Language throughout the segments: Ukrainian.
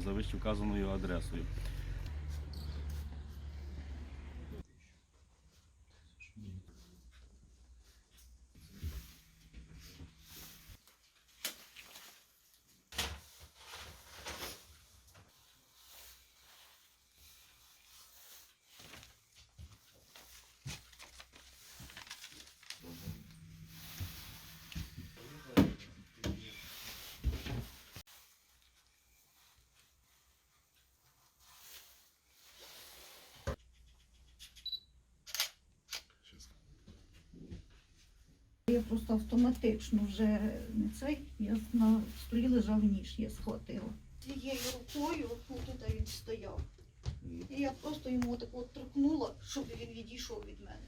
за вищевказаною адресою. Я просто автоматично вже не цей, я на столі лежав ніж, я схватила. Цією рукою, туди тут він стояв. І я просто йому так от торкнула, щоб він відійшов від мене.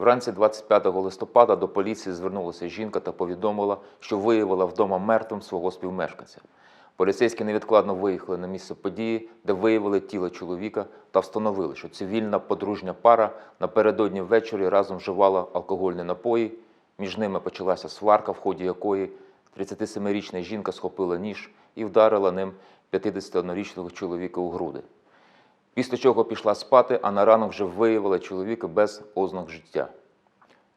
Вранці 25 листопада до поліції звернулася жінка та повідомила, що виявила вдома мертвим свого співмешканця. Поліцейські невідкладно виїхали на місце події, де виявили тіло чоловіка та встановили, що цивільна подружня пара напередодні ввечері разом вживала алкогольні напої. Між ними почалася сварка, в ході якої 37-річна жінка схопила ніж і вдарила ним 51-річного чоловіка у груди. Після чого пішла спати, а на ранок вже виявила чоловіка без ознак життя.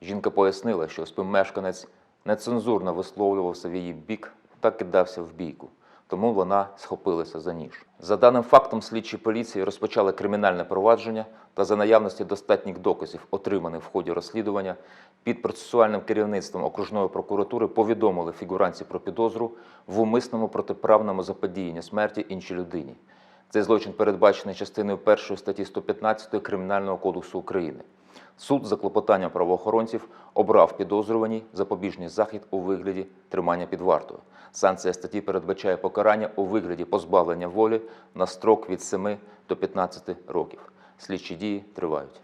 Жінка пояснила, що співмешканець нецензурно висловлювався в її бік та кидався в бійку, тому вона схопилася за ніж. За даним фактом, слідчі поліції розпочали кримінальне провадження та за наявності достатніх доказів, отриманих в ході розслідування, під процесуальним керівництвом окружної прокуратури повідомили фігуранці про підозру в умисному протиправному заподіянні смерті іншій людині. Цей злочин передбачений частиною 1 статті 115 Кримінального кодексу України. Суд за клопотанням правоохоронців обрав підозрюваній запобіжний захід у вигляді тримання під вартою. Санкція статті передбачає покарання у вигляді позбавлення волі на строк від 7 до 15 років. Слідчі дії тривають.